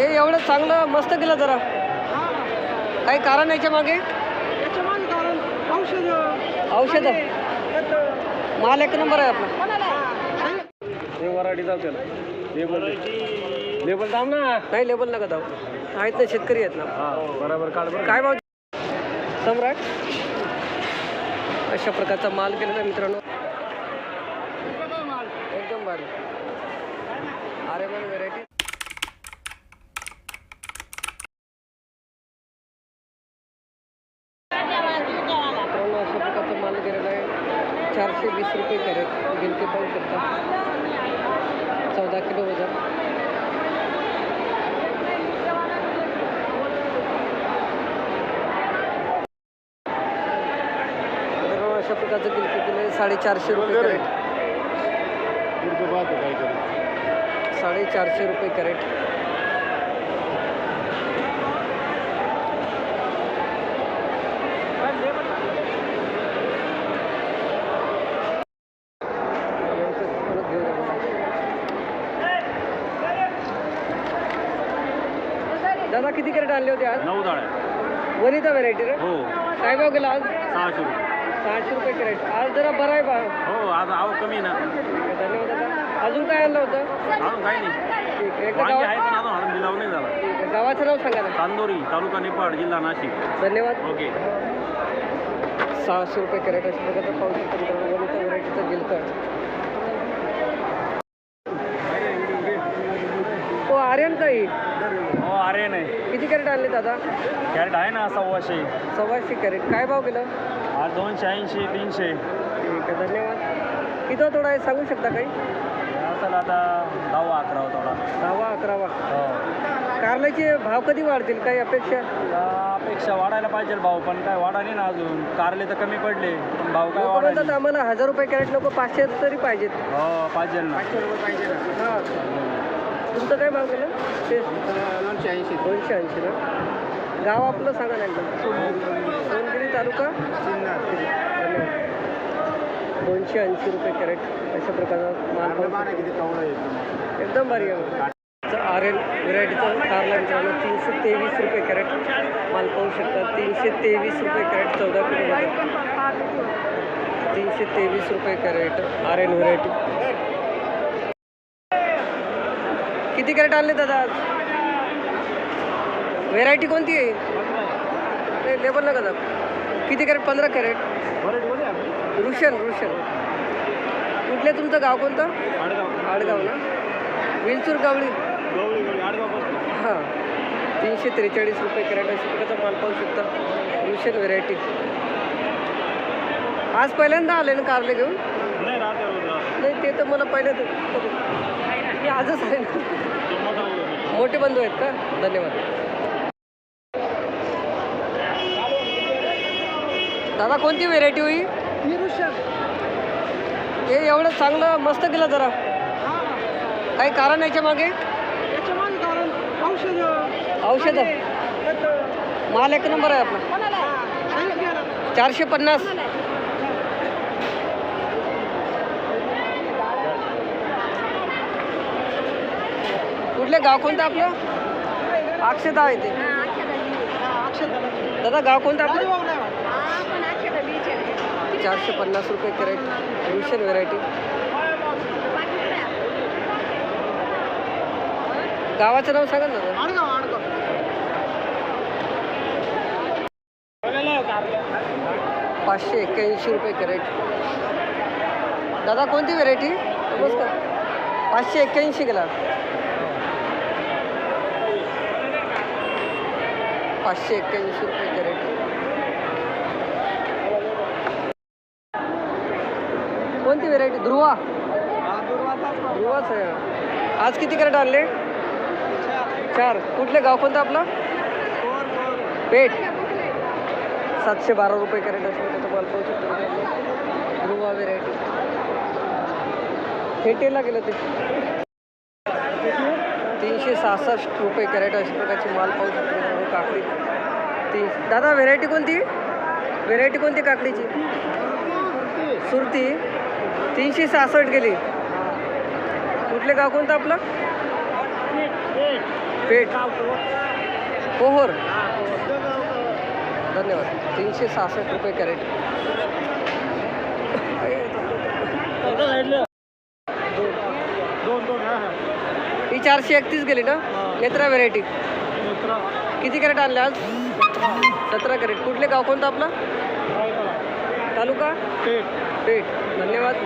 हे एवढं चांगलं मस्त केलं जरा. काही कारण याच्या मागे? औषध. औषध. माल एक नंबर आहे आपला. हे जाऊ त्याला. लेबल लेबल दाम ना. नाही लेबल नका दाव आहेत ना शेतकरी आहेत ना. हा बरोबर काढ बरं. काय भाव? सम्राट? अशा प्रकारचा माल केलेला आहे मित्रांनो. एकदम भारी. अरे मन व्हेरायटी मित्रांनो अशा प्रकारचा माल गेलेला चारशे वीस रुपये कॅरेट गिलके पाहू शकता. चौदा किलो वजन. अशा प्रकारचं गिलके किलो आहे साडेचारशे रुपये कॅरेट. साडेचारशे रुपये कॅरेट दादा किती कॅरेट आणले होते आज? नऊ डाळ वनिता व्हेरायटी रे? हो. काय भाव गेला आज? सहाशे रुपये. सहाशे रुपये कॅरेट आज जरा बरं आहे भाव हो आज आवक कमी ना. आहे, धन्यवाद दादा. अजून काय आणलं होतं? अजून काही नाही. ठीक आहे. एकदा वांगे गाव आहे पण अजून हारून लिलाव नाही झाला. ठीक आहे, गावाचं नाव सांगा ना. चांदोरी तालुका निपाड जिल्हा नाशिक. धन्यवाद. ओके. सहाशे रुपये कॅरेट अशा प्रकारचं मित्रांनो वनिता व्हेरायटीचं गिलकट हो आर्यन काही हो अरे नाही. किती कॅरेट आणले दादा? कॅरेट आहे ना सव्वाशे. सव्वाशे कॅरेट. काय भाव गेलं? आज दोनशे ऐंशी तीनशे. ठीक आहे धन्यवाद. किती थोडा आहे सांगू शकता काही? असेल आता दहावा अकरावा थोडा. दहावा अकरावा. हो. कारल्याचे भाव कधी वाढतील? काही अपेक्षा? अपेक्षा वाढायला पाहिजे भाव पण काय वाढा नाही ना अजून. कारले तर कमी पडले. पण भाव काय लोकं वाढा म्हणतात आम्हाला हजार रुपये कॅरेट नको पाचशे तरी पाहिजेत. हो पाहिजे ना. हां. तुमचं काय ते दोनशे ऐंशी दोनशे ऐंशी ना? गाव आपलं सांगा ना एकदम सोनगिरी तालुका. दोनशे ऐंशी रुपये कॅरेट अशा प्रकारचा माल. एकदम भारी आहे. आर एल व्हेरायटीचं कारला मित्रांनो तीनशे तेवीस रुपये कॅरेट माल पाहू शकता. तीनशे तेवीस रुपये कॅरेट चौदा किलो तीनशे तेवीस रुपये कॅरेट आर एन व्हेरायटी. किती कॅरेट आणले दादा? आज व्हेरायटी कोणती आहे? लेबल नका दादा किती कॅरेट? पंधरा कॅरेट. रुशन रुशन. कुठले तुमचं गाव कोणतं? आडगाव ना? विलचूर गावळी. हां. तीनशे त्रेचाळीस रुपये कॅरेट अशा प्रकारचा माल पाहू शकता. रुशन व्हेरायटी आज पहिल्यांदा आले ना कारले घेऊन? नाही ते तर मला पहिल्या मी आजच आहे ना. मोठे बंधू आहेत का धन्यवाद दादा कोणती व्हेरायटी होई हे एवढं चांगलं मस्त केलं जरा काही कारण याच्या मागे औषध माल एक नंबर आहे आपला चारशे पन्नास कुठले गाव कोणतं आपलं? अक्षता आहे ते. दादा गाव कोणतं आपलं? चारशे पन्नास रुपये कॅरेट. रुशन व्हेरायटी गावाचं नाव सांगा ना दादा. पाचशे एक्क्याऐंशी रुपये कॅरेट. दादा कोणती व्हेरायटी नमस्कार. पाचशे एक्क्याऐंशी गेला पाचशे एक्क्याऐंशी रुपये कॅरेट कोणती व्हेरायटी ध्रुवा? ध्रुवाच आहे. आज किती कॅरेट आणले? चार. कुठले गाव कोणतं आपलं? पेठ. सातशे बारा रुपये कॅरेट असेल तर तुम्हाला पाहू शकतो. ध्रुवा व्हेरायटी फेटेला गेलं ते. तीनशे सहासष्ट रुपये कॅरेट अशा प्रकारची माल पाहू शकतो हो, काकडी. तीन दादा व्हेरायटी कोणती? व्हेरायटी कोणती काकडीची? सुरती. तीनशे सहासष्ट गेली. कुठले गाव कोणतं आपलं? पेठ. पोहोर. धन्यवाद. तीनशे सहासष्ट रुपये कॅरेट. चारशे एकतीस गेली ना? नेत्रा व्हेरायटी किती कॅरेट आणले आज? सतरा. कॅरेट. कुठले गाव कोणतं आपलं? तालुका? पेठ. धन्यवाद.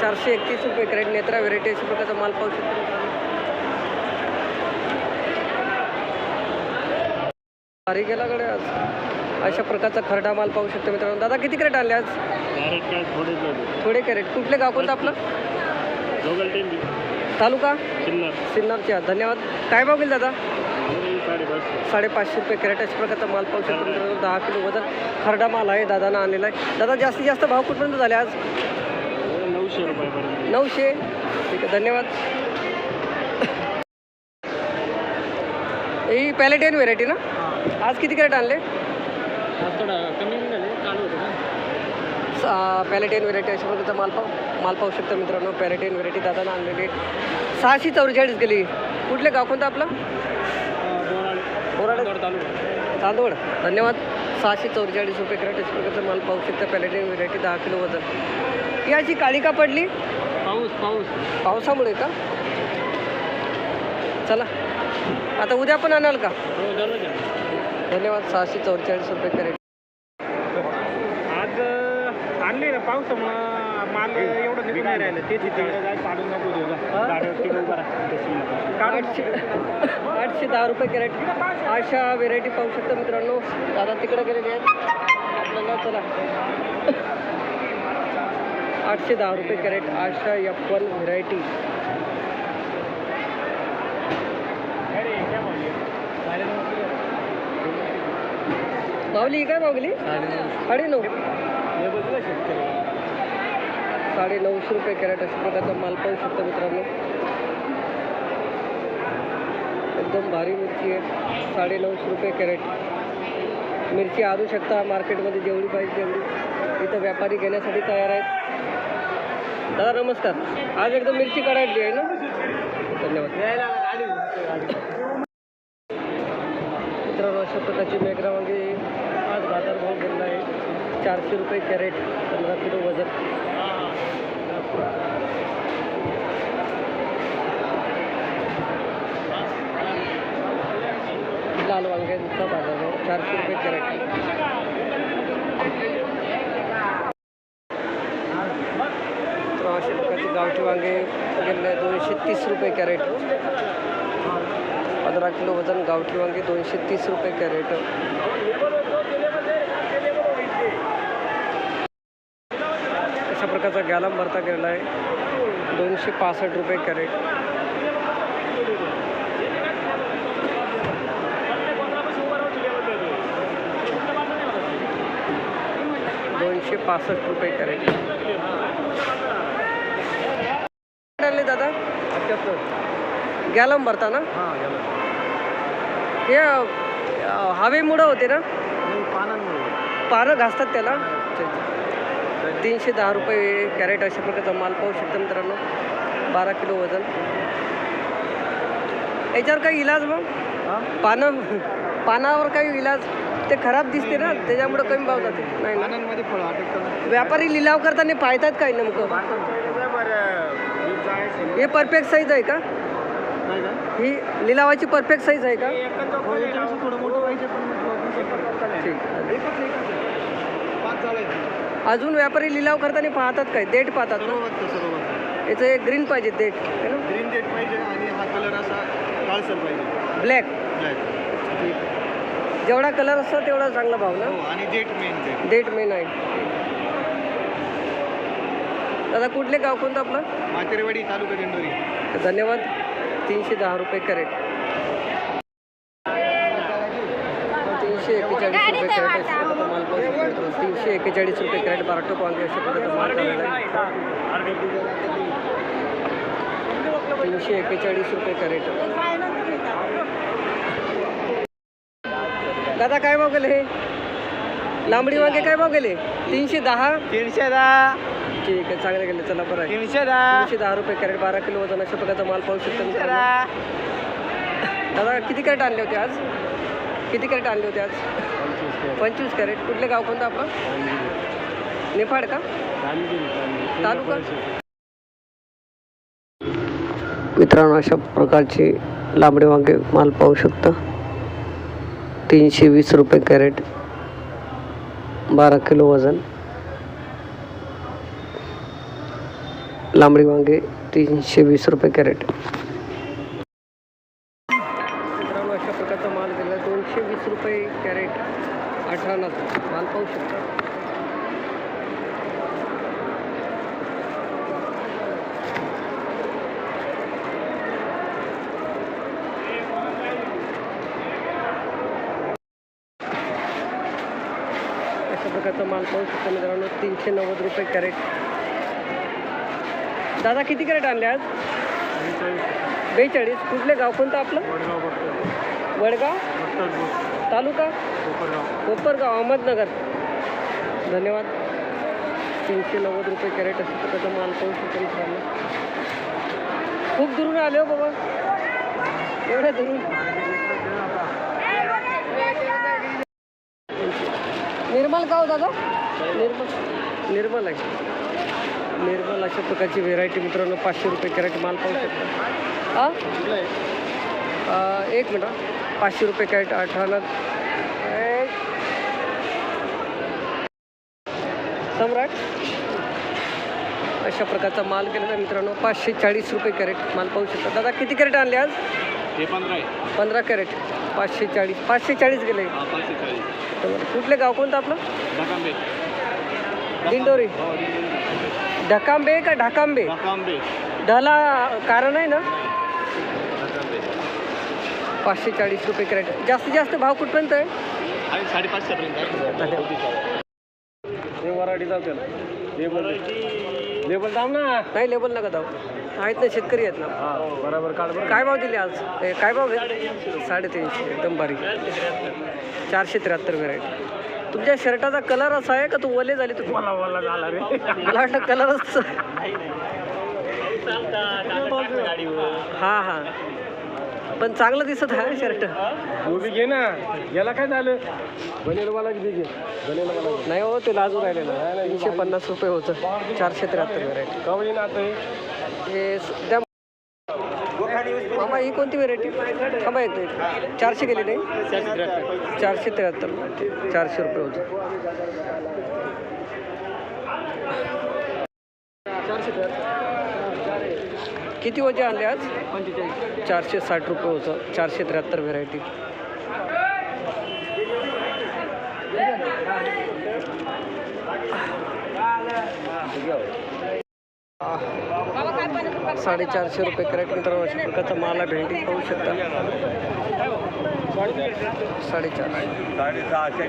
चारशे एकतीस रुपये कॅरेट नेत्रा व्हेरायटी अशा प्रकारचा माल पाहू शकतो. भारी गेला कडे आज. अशा प्रकारचा खरडा माल पाहू शकतो मित्रांनो. दादा किती कॅरेट आणले आज? थोडे कॅरेट. कुठले गाव कोणतं आपलं? तालुका? चिल्लर सिन्नरच्या धन्यवाद. काय भाव गेले दादा? साडेपाचशे. रुपये कॅरेट. अशा प्रकारचा माल पाहू शकतो दहा किलो वजन खरडा माल आहे दादानं आणलेला आहे. दादा जास्तीत जास्त भाव कुठपर्यंत झाले आज? नऊशे रुपयापर्यंत नऊशे? ठीक आहे धन्यवाद. ही पॅलेटेन व्हेरायटी ना? आज किती कॅरेट आणले? थोडं कमी पॅलेटेन व्हेरायटी अशा प्रकारचा माल पाहू माल पाहू शकता मित्रांनो. पॅलेटेन व्हेरायटी दादानं आणलेली. सहाशे चौवेचाळीस गेली. कुठले गाव कोणतं आपलं? बोराडे. तांदूळ. धन्यवाद. सहाशे चौवेचाळीस रुपये कॅरेट अशा प्रकारचा माल पाहू शकता. पॅलेटेन व्हेरायटी दहा किलो वजन. याची काळी का पडली? पाऊस पाऊस. पावसामुळे का? चला. आता उद्या पण आणाल का? हो. धन्यवाद. सहाशे चौवेचाळीस रुपये कॅरेट आज आणले ना पावसामुळं माल एवढं निघून नाही राहिलं. ते तिथे काय काढून नको देऊ जा. गाडीवरती उभं राहा. आठशे आठशे दहा रुपये कॅरेट. अशा व्हेरायटी पाहू शकता मित्रांनो. दादा तिकडे गेलेले आहेत. आपल्याला चला. आठशे दहा रुपये crate Asha F one variety माऊली काय मागली साडे नऊ. हे शेतकरी? साडे नऊशे रुपये कॅरेट अशा प्रकारचा माल पाहू शकतो मित्रांनो. एकदम भारी मिरची आहे. साडे नऊशे रुपये कॅरेट. मिरची आणू शकता मार्केटमध्ये जेवढी पाहिजे तेवढी. इथं व्यापारी घेण्यासाठी तयार आहेत. दादा नमस्कार. आज एकदम मिरची काढायची आहे ना? धन्यवाद. मित्रांनो अशा प्रकारची बॅकग्राऊंड चारशे रुपये कॅरेट, पंधरा किलो वज़न. लाल वांग्यांचा बाजारभाव चारशे रुपये कॅरेट. अशा प्रकारचे गावठी वांगे गेले दोनशे तीस रुपये कॅरेट. पंधरा किलो वज़न गावठी वांगे दोनशे तीस रुपये कॅरेट. प्रकारचा गॅलम भरता गेलेला आहे. दोनशे पासष्ट रुपये कॅरेट. दोनशे पासष्ट रुपये कॅरेट. दादा? गॅलम भरता ना? हे हवेमुळं होते ना? पानं घासतात त्याला? तीनशे दहा रुपये कॅरेट अशा प्रकारचा माल पाहू शकता मित्रांनो. बारा किलो वजन. याच्यावर काही इलाज मग? पानं पानावर काही इलाज? ते खराब दिसते ना त्याच्यामुळं कमी भाव जाते. नाही व्यापारी लिलाव करताना पाहतात काय नेमकं? हे परफेक्ट साईज आहे का? ही लिलावाची परफेक्ट साईज आहे का? थोडं मोठं पाहिजे पण ठीक. अजून व्यापारी लिलाव करताना पाहतात काय? देठ पाहतात ना? याचं एक ग्रीन पाहिजे देठ. है ना? ग्रीन डेट पाहिजे आणि हा कलर असा काळसर पाहिजे. ब्लॅक ब्लॅक जेवढा कलर असतो तेवढा चांगला भाव ना? हो आणि date main date date main आहे. दादा कुठले गाव कोणतं आपलं? मातेरवाडी तालुका दिंडोरी. धन्यवाद. तीनशे दहा रुपये कॅरेट तीनशे एकेचाळीस रुपये कॅरेट अशा प्रकारचा माल पाहू शकतो तीनशे एकेचाळीस रुपये कॅरेट वांगे अशा आहे. तीनशे एकेचाळीस रुपये कॅरेट. दादा काय भाव गेले? हे लांबडी वांगे काय भाव गेले? तीनशे दहा? तीनशे दहा. ठीक आहे चांगले गेले चला बरं आहे. तीनशे दहा. तीनशे दहा रुपये कॅरेट बारा किलो वजन अशा प्रकारचा माल पाहू शकता दादा किती कॅरेट आणले होते आज? किती कॅरेट आणले होते आज? पंचवीस कॅरेट. कुठले गाव कोणतं आपलं? निफाड का? तालुका? मित्रांनो अशा प्रकारचे लांबडे वांगे माल पाहू शकता. तीनशे वीस रुपये कॅरेट बारा किलो वजन. लांबडी वांगे तीनशे वीस रुपये कॅरेट. मित्रांनो अशा प्रकारचा माल गेला दोनशे वीस रुपये कॅरेट अठरा माल पाहू शकता अशा प्रकारचा माल पाहू शकता मित्रांनो तीनशे नव्वद रुपये कॅरेट. दादा किती कॅरेट आणले आज? बेचाळीस. कुठले गाव कोणतं आपलं? वडगाव? तालुका? कोपरगाव अहमदनगर. धन्यवाद. तीनशे नव्वद रुपये कॅरेट अशा प्रकारचा माल पाहू शकतो मित्रांनो. खूप दुरून आले हो बाबा. एवढ्या दुरून. निर्मल गाव दादा? निर्मल निर्मल आहे. निर्मल अशा प्रकारची व्हेरायटी मित्रांनो पाचशे रुपये कॅरेट माल पाहू शकता. हां अं, एक मिनिट हां. पाचशे रुपये कॅरेट अठरा. सम्राट अशा प्रकारचा माल केलेला आहे मित्रांनो. पाचशे चाळीस रुपये कॅरेट माल पाहू शकता. दादा किती कॅरेट आणले आज? पंधरा कॅरेट पाचशे चाळीस पाचशे चाळीस गेले. हा पाचशे चाळीस. कुठले गाव कोणतं आपलं? ढकांबे. दिंडोरी. हो ढकांबे का ढाकांबे? ढकांबे. ढला कारण आहे ना? पाचशे चाळीस रुपये कॅरेट जास्तीत जास्त भाव कुठपर्यंत आहे? साडेपाचशेपर्यंत हे वराडी त्याला लेबल दाम ना? नाही लेबल नका दाव आहेत ना शेतकरी आहेत ना. बरोबर काढ बरं. काय भाव दिले आज? काय भाव आहे साडेतीनशे एकदम बारीक चारशे त्र्याहत्तर व्हेरायटी तुमच्या शर्टाचा कलर असा आहे का तू ओले झाले तुम्ही मला मला झाला रे. मला वाटतं कलरच हां हां. पण चांगलं दिसत आहे शर्ट उभी घे ना. याला काय झालं? बनेल मला किती घे. नाही हो ते लाजू राहिलेलं. तीनशे पन्नास रुपये होतं. चारशे त्र्याहत्तर व्हेरायटी ना आता हे हे मामा ही कोणती व्हेरायटी थांबा मिनिट. चारशे गेली नाही? चारशे त्र्याहत्तर. चारशे रुपये होतं. किती वजे आणले आज? चारशे साठ रुपये होतं चारशे त्र्याहत्तर व्हेरायटी साडेचारशे रुपये कॅरेट मित्रांनो अशा प्रकारचा माल भेंडी पाहू शकता. साडेचारशे. साडेसहाशे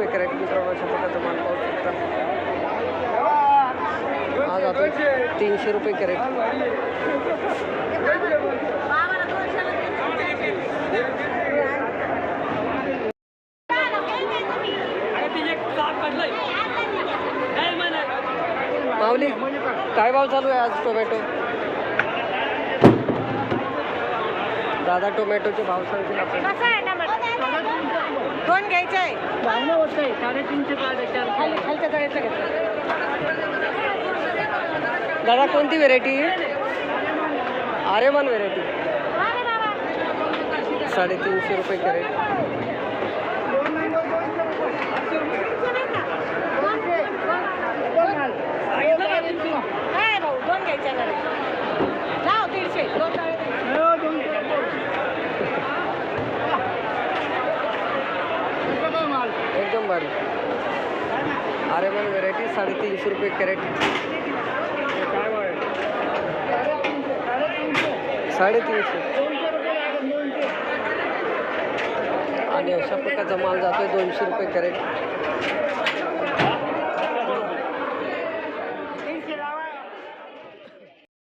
दीडशे रुपये कॅरेट मित्रांनो अशा प्रकारचा माल पाहू शकता आज आपण तीनशे रुपये कॅरेट माऊली काय भाव चालू आहे आज टोमॅटो? दादा टोमॅटोचे भाव सांगतील आपण? दोन घ्यायचे आहे खाली खालच्या तळ्याचं घेतलं दादा कोणती व्हेरायटी आर्यमान व्हेरायटी साडेतीनशे रुपये कॅरेट. आर्यमान व्हेरायटी साडेतीनशे रुपये कॅरेट साडेतीनशे. आणि अशा प्रकारचा माल जातोय दोनशे रुपये कॅरेट